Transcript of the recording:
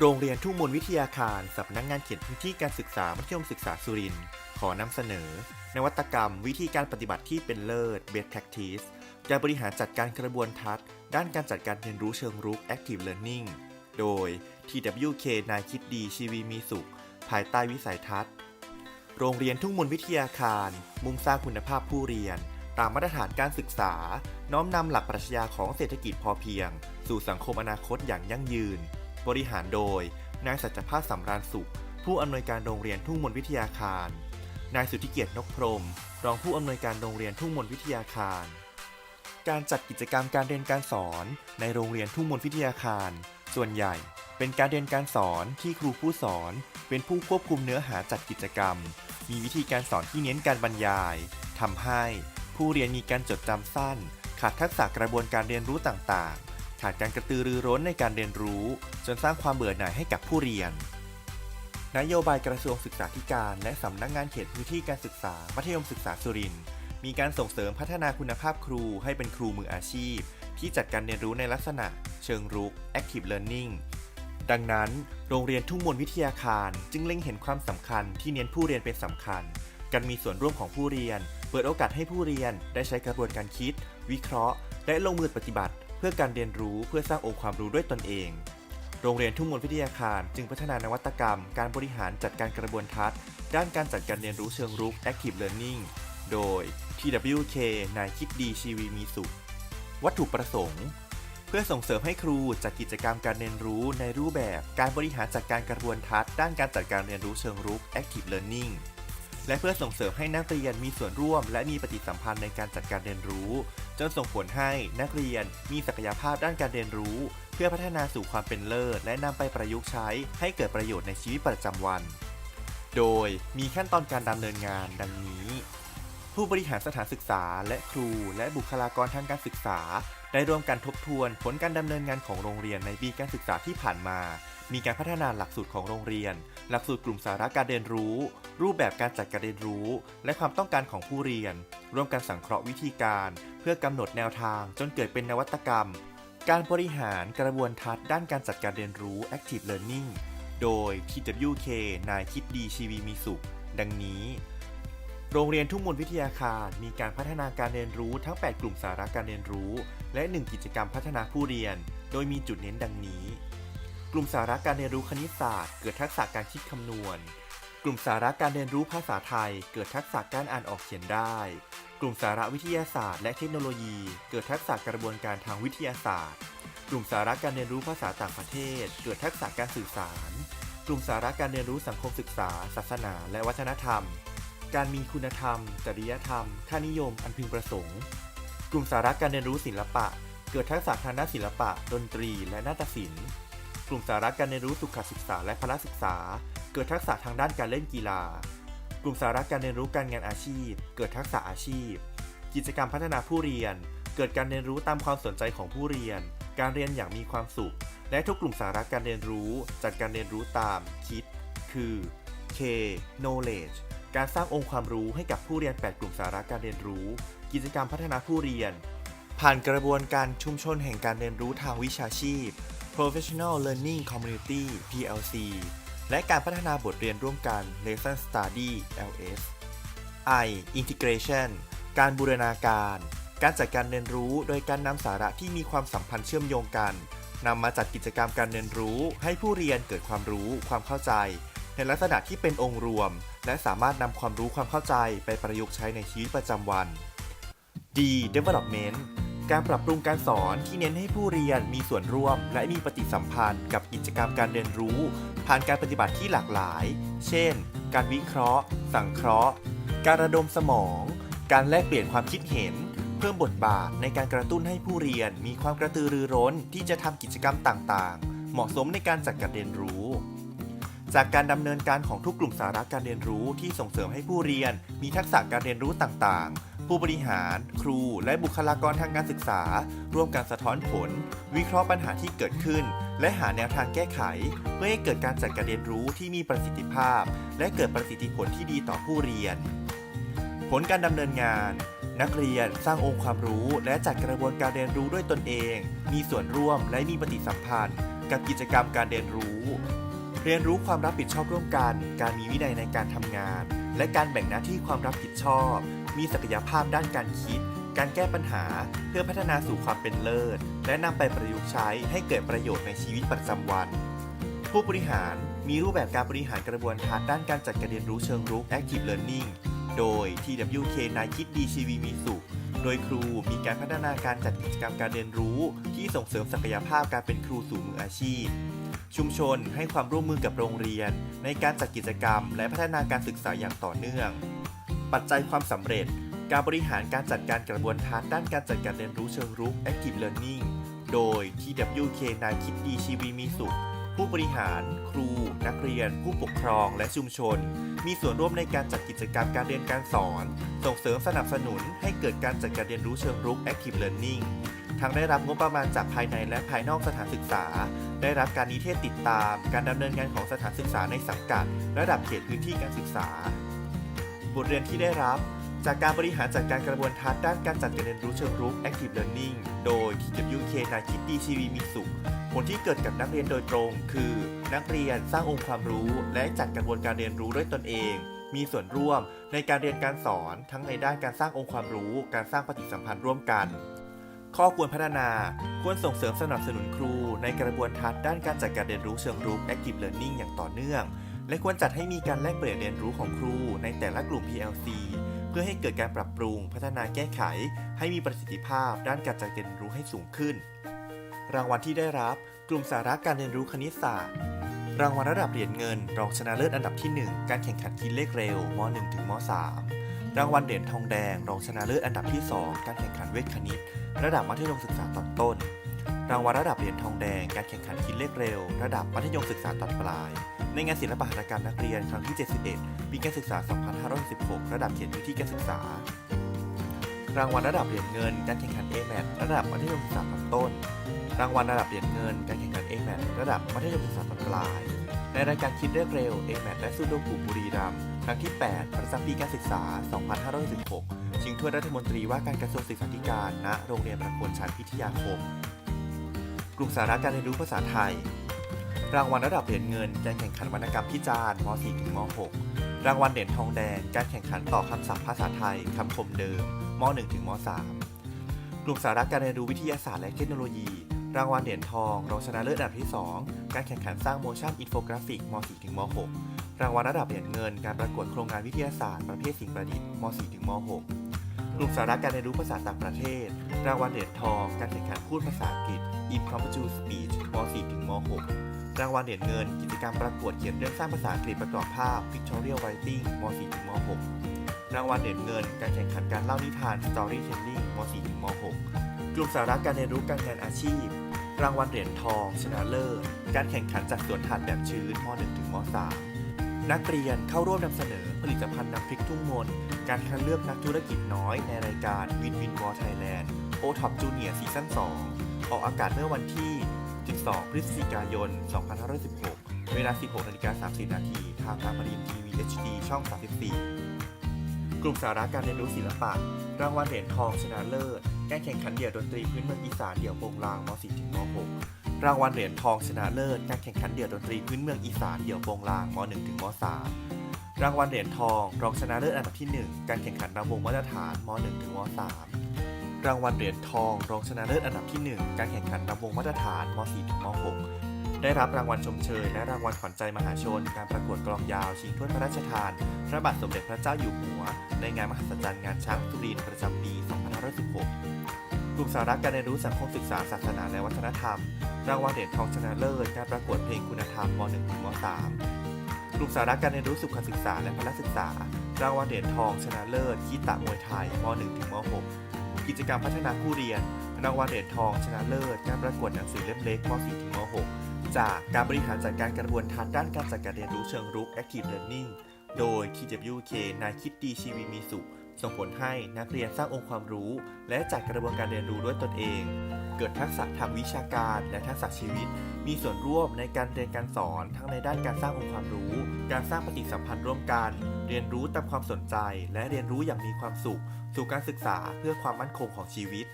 โรงเรียนทุ่งมนวิทยาคารสำนักงานเขียนพื้นที่การศึกษามัธยมศึกษาสุรินทร์ขอนำเสนอ นวัตกรรม วิธีการปฏิบัติที่เป็นเลิศ Best Practice การบริหารจัดการกระบวนทัศน์ ด้านการจัดการเรียนรู้เชิงรุก Active Learning โดย TWK นายคิดดีชีวีมีสุข ภายใต้วิสัยทัศน์ โรงเรียนทุ่งมนวิทยาคาร มุ่งสร้างคุณภาพผู้เรียน ตามมาตรฐานการศึกษา น้อมนำหลักปรัชญาของเศรษฐกิจพอเพียง สู่สังคมอนาคตอย่างยั่งยืน บริหารโดย นายสัจภาสสำราญสุข ผู้อำนวยการโรงเรียนทุ่งมนวิทยาคาร นายสุทธิเกียรตินกพรม รองผู้อำนวยการโรงเรียนทุ่งมนวิทยาคาร การจัดกิจกรรมการเรียนการสอน ในโรงเรียนทุ่งมนวิทยาคาร ส่วนใหญ่ เป็นการเรียนการสอนที่ครูผู้สอน เป็นผู้ควบคุมเนื้อหาจัดกิจกรรม มีวิธีการสอนที่เน้นการบรรยายทำให้ผู้เรียนมีการจดจำสั้น ขาดทักษะกระบวนการเรียนรู้ต่างๆ ขาดการกระตือรือร้นในการเรียนรู้ จนสร้างความเบื่อหน่ายให้กับผู้เรียน นโยบายกระทรวงศึกษาธิการและสำนักงานเขตพื้นที่การศึกษา มัธยมศึกษาสุรินทร์มีการส่งเสริมพัฒนาคุณภาพครูให้เป็นครูมืออาชีพ ที่จัดการเรียนรู้ในลักษณะ เชิงรุก active learning ดังนั้น โรงเรียนทุ่งมนวิทยาคารจึงเล็งเห็นความสำคัญที่เน้นผู้เรียนเป็นสำคัญ การมีส่วนร่วมของผู้เรียน เปิดโอกาสให้ผู้เรียนได้ใช้กระบวนการคิด วิเคราะห์ และลงมือปฏิบัติ พื่อการเรียนรู้เพื่อสร้างองค์ความรู้ด้วยตนเอง โรงเรียนทุ่งมนวิทยาคารจึงพัฒนานวัตกรรม การบริหารจัดการกระบวนทัศน์ ด้านการจัดการเรียนรู้เชิงรุก active learning โดย TWK นายคิดดีชีวีมีสุข วัตถุประสงค์ เพื่อส่งเสริมให้ครูจัดกิจกรรมการเรียนรู้ในรูปแบบ การบริหารจัดการกระบวนทัศน์ด้านการจัดการเรียนรู้เชิงรุก active learning และเพื่อส่งเสริมให้นักเรียนมีส่วนร่วม และมีปฏิสัมพันธ์ในการจัดการเรียนรู้ จนส่งผลให้นักเรียนมีศักยภาพด้านการเรียนรู้ เพื่อพัฒนาสู่ความเป็นเลิศ และนำไปประยุกต์ใช้ให้เกิดประโยชน์ในชีวิตประจำวัน โดยมีขั้นตอนการดำเนินงานดังนี้ ผู้บริหารสถานศึกษา และครูและบุคลากรทางการศึกษา ได้ร่วมกันทบทวนผลการดำเนินงานของโรงเรียนในปีการศึกษาที่ผ่านมา มีการพัฒนาหลักสูตรของโรงเรียน หลักสูตรกลุ่มสาระการเรียนรู้ รูปแบบการจัดการเรียนรู้ และความต้องการของผู้เรียน ร่วมกันสังเคราะห์วิธีการ เพื่อกำหนดแนวทาง จนเกิดเป็นนวัตกรรม การบริหารกระบวนทัศน์ด้านการจัดการเรียนรู้ active learning โดย TWK นายคิดดีชีวีมีสุข ดังนี้ โรงเรียนทุ่งมนวิทยาคารมีการพัฒนาการเรียนรู้ทั้ง 8 กลุ่มสาระการเรียนรู้ และ 1 กิจกรรมพัฒนาผู้เรียน โดยมีจุดเน้นดังนี้ กลุ่มสาระการเรียนรู้คณิตศาสตร์ เกิดทักษะการคิดคำนวณ กลุ่มสาระการเรียนรู้ภาษาไทย เกิดทักษะการอ่านออกเขียนได้ กลุ่มสาระวิทยาศาสตร์ และเทคโนโลยี เกิดทักษะกระบวนการทางวิทยาศาสตร์ กลุ่มสาระการเรียนรู้ภาษาต่างประเทศ เกิดทักษะการสื่อสาร กลุ่มสาระการเรียนรู้สังคมศึกษา ศาสนา และวัฒนธรรม การมีคุณธรรม จริยธรรม ค่านิยม อันพึงประสงค์ กลุ่มสาระการเรียนรู้ศิลปะ เกิดทักษะทางด้านศิลปะ ดนตรี และนาฏศิลป์ กลุ่มสาระการเรียนรู้สุขศึกษาและพละศึกษา เกิดทักษะทางด้านการเล่นกีฬา กลุ่มสาระการเรียนรู้การงานอาชีพ เกิดทักษะอาชีพ กิจกรรมพัฒนาผู้เรียน เกิดการเรียนรู้ตามความสนใจของผู้เรียน การเรียนอย่างมีความสุข และทุกกลุ่มสาระการเรียนรู้ จัดการเรียนรู้ตามคิด คือ K knowledge การสร้างองค์ความรู้ให้กับผู้เรียน 8 กลุ่มสาระการเรียนรู้ กิจกรรมพัฒนาผู้เรียน ผ่านกระบวนการชุมชนแห่งการเรียนรู้ทางวิชาชีพ Professional Learning Community PLC และการพัฒนาบทเรียนร่วมกัน Lesson Study LS I Integration การบูรณาการ การจัดการเรียนรู้โดยการนำสาระที่มีความสัมพันธ์เชื่อมโยงกันนำมาจัดกิจกรรมการเรียนรู้ ให้ผู้เรียนเกิดความรู้ ความเข้าใจ ในลักษณะที่เป็นองค์รวม และสามารถนำความรู้ความเข้าใจไปประยุกต์ใช้ในชีวิตประจำวัน D Development การปรับปรุงการสอนที่เน้นให้ผู้เรียนมีส่วนร่วม และมีปฏิสัมพันธ์กับกิจกรรมการเรียนรู้ ผ่านการปฏิบัติที่หลากหลาย เช่น การวิเคราะห์ สังเคราะห์ การระดมสมอง การแลกเปลี่ยนความคิดเห็น เพิ่มบทบาทในการกระตุ้นให้ผู้เรียนมีความกระตือรือร้นที่จะทำกิจกรรมต่างๆ เหมาะสมในการจัดการเรียนรู้ จากการดำเนินการของทุกกลุ่มสาระการเรียนรู้ที่ส่งเสริมให้ผู้เรียน มีทักษะการเรียนรู้ต่างๆ ผู้บริหาร ครู และบุคลากรทางการศึกษา ร่วมกันสะท้อนผล วิเคราะห์ปัญหาที่เกิดขึ้น และหาแนวทางแก้ไข เพื่อให้เกิดการจัดการเรียนรู้ที่มีประสิทธิภาพ และเกิดประสิทธิผลที่ดีต่อผู้เรียน ผลการดำเนินงาน นักเรียนสร้างองค์ความรู้ และจัดกระบวนการเรียนรู้ด้วยตนเอง มีส่วนร่วมและมีปฏิสัมพันธ์ กับกิจกรรมการเรียนรู้ เรียนรู้ความรับผิดชอบร่วมกัน การมีวินัยในการทำงาน และการแบ่งหน้าที่ความรับผิดชอบ มีศักยภาพด้านการคิด การแก้ปัญหา เพื่อพัฒนาสู่ความเป็นเลิศ และนำไปประยุกต์ใช้ให้เกิดประโยชน์ในชีวิตประจำวัน ผู้บริหารมีรูปแบบการบริหารกระบวนการด้านการจัดการเรียนรู้เชิงรุก Active Learning โดย TWK นายคิดดีชีวีมีสุข โดยครูมีการพัฒนาการจัดกิจกรรมการเรียนรู้ ที่ส่งเสริมศักยภาพการเป็นครูสู่มืออาชีพ ชุมชนให้ความร่วมมือกับโรงเรียน ในการจัดกิจกรรม และพัฒนาการศึกษาอย่างต่อเนื่อง ปัจจัยความสำเร็จ การบริหารการจัดการกระบวนการด้านการจัดการเรียนรู้เชิงรุก Active Learning โดย TWK นายคิดดีชีวีมีสุข ผู้บริหาร ครู นักเรียน ผู้ปกครอง และชุมชน มีส่วนร่วมในการจัดกิจกรรมการเรียนการสอน ส่งเสริมสนับสนุนให้เกิดการจัดการเรียนรู้เชิงรุก Active Learning ทั้งได้รับงบประมาณจากภายในและภายนอกสถานศึกษา ได้รับการนิเทศติดตาม การดำเนินงานของสถานศึกษาในสังกัด ระดับเขตพื้นที่การศึกษา บทเรียนที่ได้รับ จากการบริหารจัดการกระบวนการด้านการจัดการเรียนรู้เชิงรุก Active Learning โดย TWK นายคิดดีชีวีมีสุขผลที่เกิดกับนักเรียนโดยตรง คือ นักเรียนสร้างองค์ความรู้ และจัดกระบวนการเรียนรู้ด้วยตนเองมีส่วนร่วมในการเรียนการสอนทั้งในด้านการสร้างองค์ความรู้ การสร้างปฏิสัมพันธ์ร่วมกัน ข้อควรพัฒนา ควรส่งเสริมสนับสนุนครู ในกระบวนการด้านการจัดการเรียนรู้เชิงรุก Active Learning อย่างต่อเนื่อง และควรจัดให้มีการแลกเปลี่ยนเรียนรู้ของครู ในแต่ละกลุ่ม PLC เพื่อให้เกิดการปรับปรุง พัฒนาแก้ไข ให้มีประสิทธิภาพ ด้านการจัดการเรียนรู้ให้สูงขึ้น รางวัลที่ได้รับ กลุ่มสาระการเรียนรู้คณิตศาสตร์รางวัลระดับเหรียญเงิน รองชนะเลิศอันดับที่ 1 การแข่งขันคิดเลขเร็วม .1 ถึงม .3 รางวัลเหรียญทองแดง รองชนะเลิศอันดับที่ 2 การแข่งขันเวทคณิต ระดับมัธยมศึกษาตอนต้น รางวัลระดับเหรียญทองแดง การแข่งขันคิดเลขเร็ว ระดับมัธยมศึกษาตอนปลาย ในงานศิลปหัตถกรรมนักเรียนครั้งที่ 71 ปีการศึกษา 2516 ระดับเขตพื้นที่การศึกษา รางวัลระดับเหรียญเงิน การแข่งขัน AMAT ระดับมัธยมศึกษาตอนต้น รางวัลระดับเหรียญเงิน การแข่งขัน AMAT ระดับมัธยมศึกษาตอนปลาย ในรายการคิดเลขเร็ว AMAT และซูโดกุบุรีรัมย์ ครั้งที่ 8 ประจำปีการศึกษา 2516ชิงถ้วยรัฐมนตรีว่าการกระทรวงศึกษาธิการ ณ โรงเรียนประโคนชัยพิทยาคม กลุ่มสาระการเรียนรู้ภาษาไทย รางวัลระดับเหรียญเงิน การแข่งขันวรรณกรรมพิจารณ์ม .4 ถึงม .6 รางวัลเหรียญทองแดง การแข่งขันต่อคำศัพท์ภาษาไทย คำคมเดิมม .1 ถึงม .3 กลุ่มสาระการเรียนรู้วิทยาศาสตร์และเทคโนโลยี รางวัลเหรียญทอง รองชนะเลิศอันดับที่ 2 การแข่งขันสร้างโมชั่นอินโฟกราฟิกม .4 ถึงม .6 รางวัลระดับเหรียญเงิน การประกวดโครงงานวิทยาศาสตร์ประเภทสิ่งประดิษฐ์ม .4 ถึงม .6 กลุ่มสาระการเรียนรู้ภาษาต่างประเทศ รางวัลเหรียญทอง การแข่งขันพูดภาษาอังกฤษ Impromptu Speech ม .4 ถึงม .6 รางวัลเหรียญเงิน กิจกรรมประกวดเขียนเรื่องสร้างภาษาอังกฤษประกอบภาพ Pictorial Writing ม .4 ถึงม .6 รางวัลเหรียญเงิน การแข่งขันการเล่านิทาน Storytelling ม .4 ถึงม .6 กลุ่มสาระการเรียนรู้การงานอาชีพ รางวัลเหรียญทอง ชนะเลิศ การแข่งขันจากสวนถานแบบชื้นม .1 ถึงม .3 นักเรียนเข้าร่วมนำเสนอผลิตภัณฑ์น้ำพริกทุ่งมน การคัดเลือกนักธุรกิจน้อยในรายการ Win Win War Thailand o t o p Junior ซีซั่น 2 ออกอากาศเมื่อวันที่ 12 พฤศจิกายน 2516 เวลา 16นาฬิกา30 นาที ทางอมรินทีวี HD ช่อง 34 กลุ่มสาระการเรียนรู้ศิลปะ รางวัลเหรียญทองชนะเลิศ การแข่งขันเดี่ยวดนตรีพื้นเมืองอีสานเดี่ยวโปงลางม .4 ถึงม .6 รางวัลเหรียญทองชนะเลิศการแข่งขันเดี่ยวดนตรีพื้นเมืองอีสานเดี่ยวโปงลางม .1 ถึงม .3 รางวัลเหรียญทองรองชนะเลิศอันดับที่ 1 การแข่งขันรำวงมาตรฐานม .1 ถึงม .3 รางวัลเหรียญทองรองชนะเลิศอันดับที่ 1 การแข่งขันรำวงมาตรฐานม .4 ถึงม .6 ได้รับรางวัลชมเชย และรางวัลขวัญใจมหาชน การประกวดกลองยาวชิงถ้วยพระราชทาน พระบาทสมเด็จพระเจ้าอยู่หัว ในงานมหัศจรรย์งานช้างสุรินทร์ประจำปี 2516 กลุ่มสาระการเรียนรู้สังคมศึกษาศาสนาและวัฒนธรรม รางวัลเหรียญทองชนะเลิศการประกวดเพลงคุณธรรมม .1 ถึงม .3 กลุ่มสาระการเรียนรู้สุขศึกษาและพละศึกษา รางวัลเหรียญทองชนะเลิศคีตะมวยไทยม .1 ถึงม .6 กิจกรรมพัฒนาผู้เรียน รางวัลเหรียญทองชนะเลิศ การประกวดหนังสือเล่มเล็กม .4 ถึงม .6 จากการบริหารจัดการกระบวนการด้านการจัดการเรียนรู้เชิงรุก Active Learning โดย TWK นายคิดดีชีวีมีสุข ส่งผลให้นักเรียนสร้างองค์ความรู้ และจัดกระบวนการเรียนรู้ด้วยตนเอง เกิดทักษะทางวิชาการและทักษะชีวิต มีส่วนร่วมในการเรียนการสอนทั้งในด้านการสร้างองค์ความรู้ การสร้างปฏิสัมพันธ์ร่วมกัน เรียนรู้ตามความสนใจ และเรียนรู้อย่างมีความสุข สู่การศึกษาเพื่อความมั่นคงของชีวิต